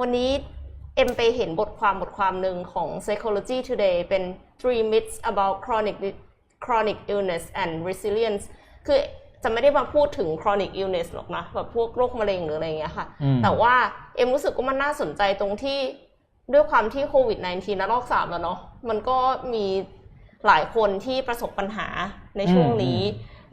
วันนี้เอ็มไปเห็นบทความบทความหนึ่งของ Psychology Today เป็น three myths about chronic chronic illness and resilience คือจะไม่ได้มาพูดถึง chronic illness หรอกนะแบบพวกโรคมะเร็งหรืออะไรอย่างเงี้ยค่ะอืมแต่ว่าเอ็มรู้สึกว่ามันน่าสนใจตรงที่ด้วยความที่โควิด -19 ระลอกสามแล้วเนาะมันก็มีหลายคนที่ประสบปัญหาในช่วงนี้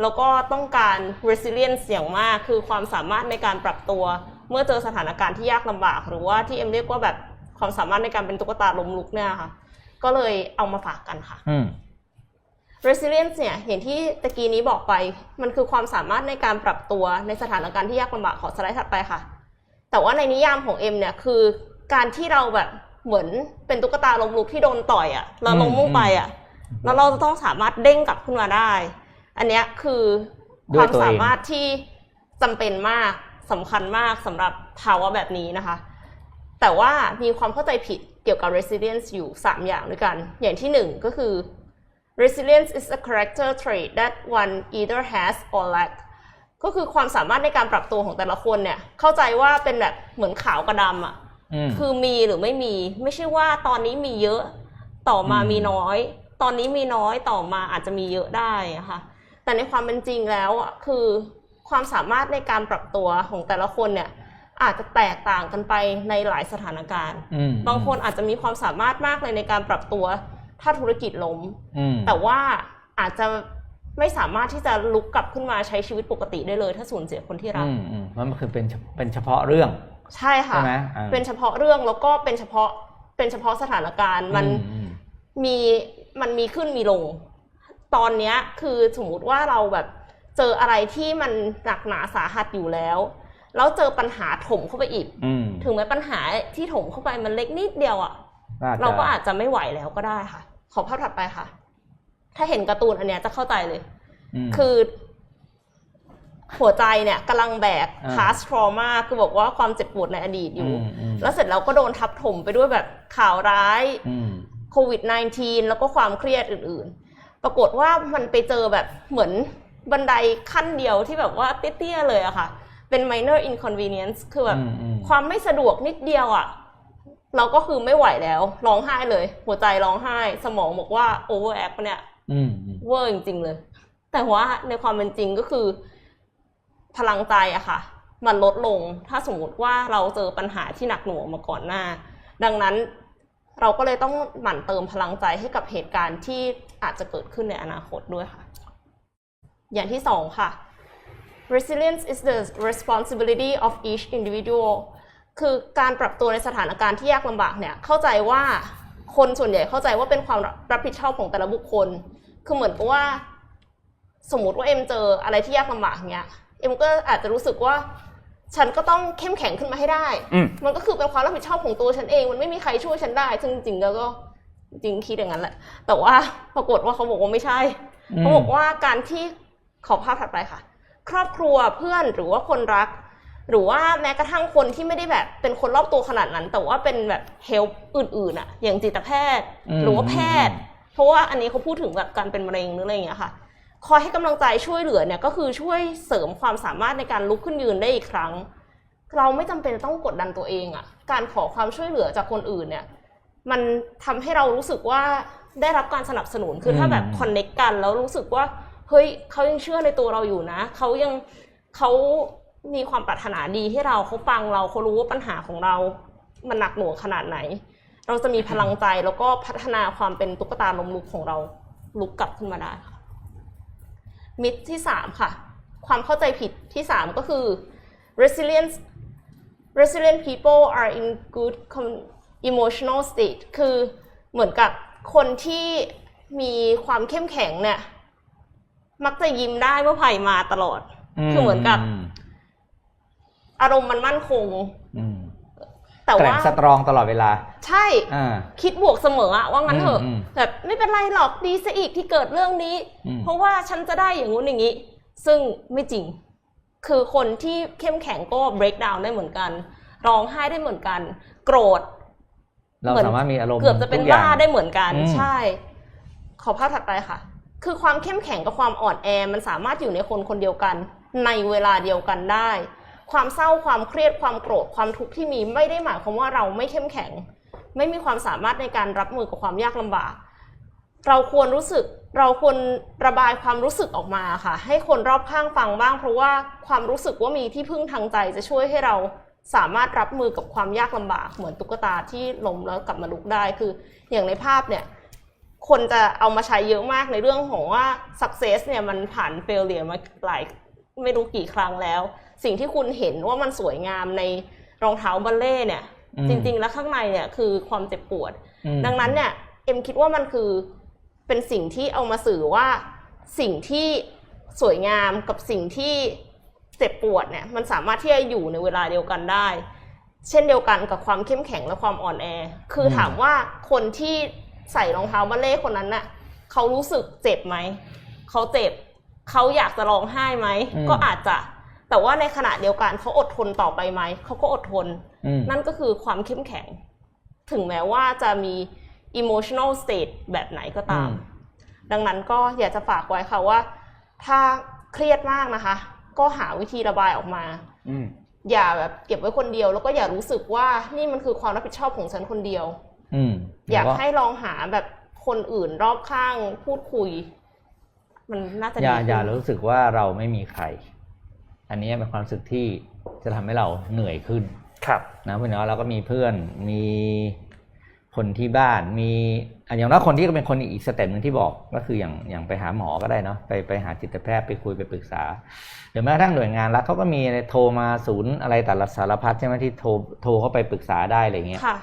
แล้วก็ต้องการ resilience อย่างมาก คือความสามารถในการปรับตัว เมื่อเจอสถานการณ์ที่ยากลำบาก หรือว่าที่เอ็มเรียกว่าแบบความสามารถในการเป็นตุ๊กตาล้มลุกเนี่ยค่ะ ก็เลยเอามาฝากกันค่ะอืม resilience เนี่ยอย่างที่ตะกี้นี้บอกไป มันคือความสามารถในการปรับตัวในสถานการณ์ที่ยากลำบากขอสไลด์ถัดไปค่ะ แต่ว่าในนิยามของเอ็มเนี่ยคือการที่เราแบบเหมือนเป็นตุ๊กตาล้มลุกที่โดนต่อยอะ่ะเราล้มลงไปอะ่ะแล้วเราจะต้องสามารถเด้งกลับขึ้นมาได้ อันเนี้ยคือคด้วยวามตัวเองสามารถที่จำเป็นมาก สำคัญมากสำหรับภาวะแบบนี้นะคะ แต่ว่ามีความเข้าใจผิดเกี่ยวกับ resilience อยู่ 3 อย่างด้วยกัน อย่างที่ 1 ก็คือ resilience is a character trait that one either has or lack ก็คือความสามารถในการปรับตัวของแต่ละคนเนี่ย เข้าใจว่าเป็นแบบเหมือนขาวกับดำอะอืมคือมีหรือไม่มี ไม่ใช่ว่าตอนนี้มีเยอะต่อมาอืมมีน้อย ตอนนี้มีน้อยต่อมาอาจจะมีเยอะได้อะค่ะแต่ในความเป็นจริงแล้วอะคือ ความสามารถในการปรับตัวของแต่ละคนเนี่ยอาจจะแตกต่างกันไปในหลายสถานการณ์อืมบางคนอาจจะมีความสามารถมากเลยในการปรับตัว ถ้าธุรกิจล้มอืมแต่ว่าอาจจะไม่สามารถที่จะลุกกลับขึ้นมาใช้ชีวิตปกติได้เลย ถ้าสูญเสียคนที่รักอืมอืมมันคือเป็นเฉเป็นเฉพาะเรื่อง ใช่ค่ะใช่ไหมอ่าเป็นเฉพาะเรื่องแล้วก็เป็นเฉพาะเป็นเฉพาะสถานการณ์มันอือืมมีมันมีขึ้นมีลง ตอนเนี้ยคือสมมุติว่าเราแบบ เจออะไรที่มันหนักหนาสาหัสอยู่แล้ว แล้วเจอปัญหาถมเข้าไปอีก อืมถึงแม้ปัญหาที่ถมเข้าไปมันเล็กนิดเดียวอะ่ะเราก็อาจจะไม่ไหวแล้วก็ได้ค่ะ ขอภาพถัดไปค่ะ ถ้าเห็นการ์ตูนอันเนี้ยจะเข้าใจเลย ม คือ หัวใจเนี่ยกำลังแบก อ่า past trauma คือบอกว่าความเจ็บปวดในอดีตอยู่มอืมแล้วเสร็จแล้วก็โดนทับถมไปด้วยแบบข่าวร้าย อืม โควิด -19 แล้วก็ความเครียดอื่นๆ ปรากฏว่ามันไปเจอแบบเหมือน บันไดขั้นเดียวที่แบบว่าเตี้ยๆเลยอะค่ะ เป็น minor inconvenience คือแบบอืมอืมความไม่สะดวกนิดเดียวอะเราก็คือไม่ไหวแล้วร้องไห้เลย หัวใจร้องไห้ สมองบอกว่า overact ปะเนี่ยอืมอืมเวอร์จริงๆเลย แต่ว่าในความเป็นจริงก็คือ พลังใจอะค่ะ มันลดลงถ้าสมมติว่าเราเจอปัญหาที่หนักหน่วงมาก่อนหน้า ดังนั้นเราก็เลยต้องหมั่นเติมพลังใจให้กับเหตุการณ์ที่อาจจะเกิดขึ้นในอนาคตด้วยค่ะ อย่างที่สองค่ะ resilience is the responsibility of each individual คือการปรับตัวในสถานการณ์ที่ยากลำบากเนี่ย เข้าใจว่าคนส่วนใหญ่เข้าใจว่าเป็นความรับผิดชอบของแต่ละบุคคล คือเหมือนกับว่า สมมุติว่าเอ็มเจออะไรที่ยากลำบากเนี่ยเอ็มก็อาจจะรู้สึกว่า ฉันก็ต้องเข้มแข็งขึ้นมาให้ได้อืมมันก็คือเป็นความรับผิดชอบของตัวฉันเอง มันไม่มีใครช่วยฉันได้ ซึ่งจริงๆแล้วก็จริงคิดอย่างนั้นแหละ แต่ว่าปรากฏว่าเขาบอกว่าไม่ใช่อืมเขาบอกว่าการที่ ขอภาพถัดไปค่ะ ครอบครัวเพื่อนหรือว่าคนรัก หรือว่าแม้กระทั่งคนที่ไม่ได้แบบเป็นคนรอบตัวขนาดนั้น แต่ว่าเป็นแบบเฮลอื่นๆอะอย่างจิตแพทย์อืมหรือว่าแพทย์ เพราะว่าอันนี้เขาพูดถึงแบบการเป็นมะเร็งหรืออะไรอย่างเงี้ยค่ะคอยให้กำลังใจช่วยเหลือเนี่ยก็คือช่วยเสริมความสามารถในการลุกขึ้นยืนได้อีกครั้ง เราไม่จำเป็นต้องกดดันตัวเองอะการขอความช่วยเหลือจากคนอื่นเนี่ย มันทำให้เรารู้สึกว่าได้รับการสนับสนุนคือถ้าแบบอืมคอนเน็กกันแล้วรู้สึกว่า เฮ้ยเขายังเชื่อในตัวเราอยู่นะเขายังเขามีความปรารถนาดีให้เราเขาฟังเราเขารู้ว่าปัญหาของเรา มันหนักหน่วงขนาดไหน เราจะมีพลังใจแล้วก็พัฒนาความเป็นตุ๊กตาลมลุกของเราลุกกลับขึ้นมาได้ค่ะมิตรที่สามค่ะ ความเข้าใจผิดที่สามก็คือ resilience resilient people are in good emotional state คือเหมือนกับคนที่มีความเข้มแข็งเนี่ย มักจะยิ้มได้เมื่อภัยมาตลอด คือเหมือนกับ อารมณ์มันมั่นคงอืมแต่แกร่ว่างสตรองตลอดเวลา ใช่อ่าคิดบวกเสมออะว่างั้นเถอะอืมอืมแบบไม่เป็นไรหรอกดีซะอีกที่เกิดเรื่องนี้อืมเพราะว่าฉันจะได้อย่างงู้นอย่างนี้ ซึ่งไม่จริง คือคนที่เข้มแข็งก็ break down ได้เหมือนกันร้องไห้ได้เหมือนกัน โกรธเราเหมือนสามารถมีอารมณ์เกือบจะเป็นทุอย่บ้างได้เหมือนกันอืมใช่ ขอภาพถัดไปค่ะ คือความเข้มแข็งกับความอ่อนแอมันสามารถอยู่ในคนคนเดียวกัน ในเวลาเดียวกันได้ ความเศร้าความเครียดความโกรธความทุกข์ที่มีไม่ได้หมายความว่าเราไม่เข้มแข็ง ไม่มีความสามารถในการรับมือกับความยากลำบาก เราควรรู้สึกเราควรระบายความรู้สึกออกมาค่ะ ให้คนรอบข้างฟังบ้าง เพราะว่าความรู้สึกว่ามีที่พึ่งทางใจจะช่วยให้เราสามารถรับมือกับความยากลำบากเหมือนตุ๊กตาที่ล้มแล้วกลับมาลุกได้คือ อย่างในภาพเนี่ย คนจะเอามาใช้เยอะมากในเรื่องของว่า success เนี่ยมันผ่าน failure มาหลายไม่รู้กี่ครั้งแล้ว สิ่งที่คุณเห็นว่ามันสวยงามในรองเท้าบัลเล่เนี่ยอืมจริง ๆ แล้วข้างในเนี่ยคือความเจ็บปวดอืมดังนั้นเนี่ยเอ็มคิดว่ามันคือเป็นสิ่งที่เอามาสื่อว่าสิ่งที่สวยงามกับสิ่งที่เจ็บปวดเนี่ยมันสามารถที่จะอยู่ในเวลาเดียวกันได้ เช่นเดียวกันกับความเข้มแข็งและความอ่อนแอ คืออมถามว่าคนที่ ใส่รองเท้าบัลเล่ต์คนนั้นน่ะเขารู้สึกเจ็บไหมเขาเจ็บเขาอยากจะร้องไห้ไหมก็อาจจะ แต่ว่าในขณะเดียวกันเขาอดทนต่อไปไหมเขาก็อดทน อืม นั่นก็คือความเข้มแข็ง ถึงแม้ว่าจะมี emotional state แบบไหนก็ตาม อืม ดังนั้นก็อยากจะฝากไว้ค่ะว่า ถ้าเครียดมากนะคะ ก็หาวิธีระบายออกมา อืมอย่าแบบเก็บไว้คนเดียว แล้วก็อย่ารู้สึกว่านี่มันคือความรับผิดชอบของฉันคนเดียว อืม อยากแล้วให้ลองหาแบบคนอื่นรอบข้างพูดคุย มันน่าจะอดีย่าขึ้นอย่ารู้สึกว่าเราไม่มีใคร อันนี้เป็นความรู้สึกที่จะทำให้เราเหนื่อยขึ้น ครับ นะเพราะฉะนั้นเราก็มีเพื่อนมีคนที่บ้านมีอะอย่างน้อยคนที่ก็เป็นคนอีกสเต็ปหนึ่งที่บอกก็คืออย่างอย่างไปหาหมอก็ได้เนาะไปไปหาจิตแพทย์ไปคุยไปปรึกษาหรือแม้กระทั่งหน่วยงานรัฐเขาก็มีโทรมาศูนย์อะไรแต่ละสารพัดใช่ไหมที่โทรโทรเข้าไปปรึกษาได้อะไรเงี้ยค่ะ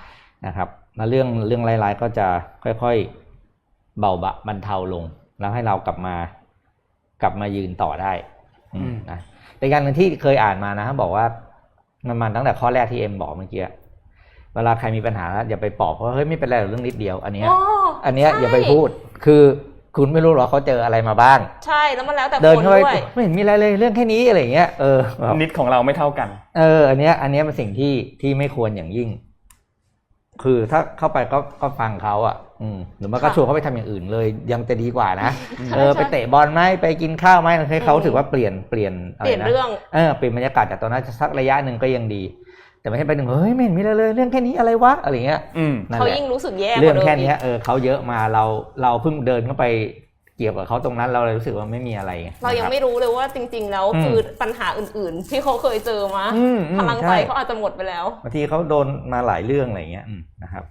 นะครับ แล้วเรื่องเรื่องร้ายๆก็จะค่อยๆเบาบะบรรเทาลง แล้วให้เรากลับมากลับมายืนต่อได้อืมอืมนะแต่การหนึ่งที่เคยอ่านมานะบอกว่ามันมันตั้งแต่ข้อแรกที่เอ็มบอกเมื่อกี้อะเวลาใครมีปัญหาอย่าไปปลอบเพราะว่าเฮ้ยไม่เป็นไรหรอกเรื่องนิดเดียว อันเนี้ยอ๋ออันเนี้ยใช่อย่าไปพูดคือคุณไม่รู้หรอกเขาเจออะไรมาบ้าง ใช่แล้วมันแล้วแต่เดินคนเข้าไปด้วยไม่เห็นมีอะไรเลยเรื่องแค่นี้อะไรอย่างเงี้ยเออแบบนิดของเราไม่เท่ากัน เออ อันเนี้ยอันเนี้ยเป็นสิ่งที่ที่ไม่ควรอย่างยิ่ง คือถ้าเข้าไปก็ก็ฟังเขาอะอืมหรือมันก็ค่ะชวนเขาไปทำอย่างอื่นเลยยังจะดีกว่านะใช่เออใช่ไปเตะบอลไหมไปกินข้าวไหมให้เขาอืมถือว่าเปลี่ยนเปลี่ยนอะเปไรลี่ยนนะเรื่อง เออเปลี่ยนบรรยากาศจากตอนนั้นสักระยะหนึ่งก็ยังดี แต่ไม่ใช่ไปหนึ่งเฮ้ยไม่เห็นมีอะไรเลยเรื่องแค่นี้อะไรวะอะไรเงี้ยอืมนั่นเขาแหละยิ่งรู้สึกแย่กเรื่อว่างเดิมแค่อีเนี้ยกเออเขาเยอะมาเราเราเพิ่งเดินเข้าไป เกี่ยวกับเขาตรงนั้นเราเลยรู้สึกว่าไม่มีอะไรไเรายังนะครับไม่รู้เลยว่าจริง ๆ แล้วอืมคือปัญหาอื่น ๆ ที่เขาเคยเจอมาอืมอืมพลังใจใช่เขาอาจจะหมดไปแล้วบางทีเขาโดนมาหลายเรื่องอะไรอย่างเงี้ยอืมนะครับ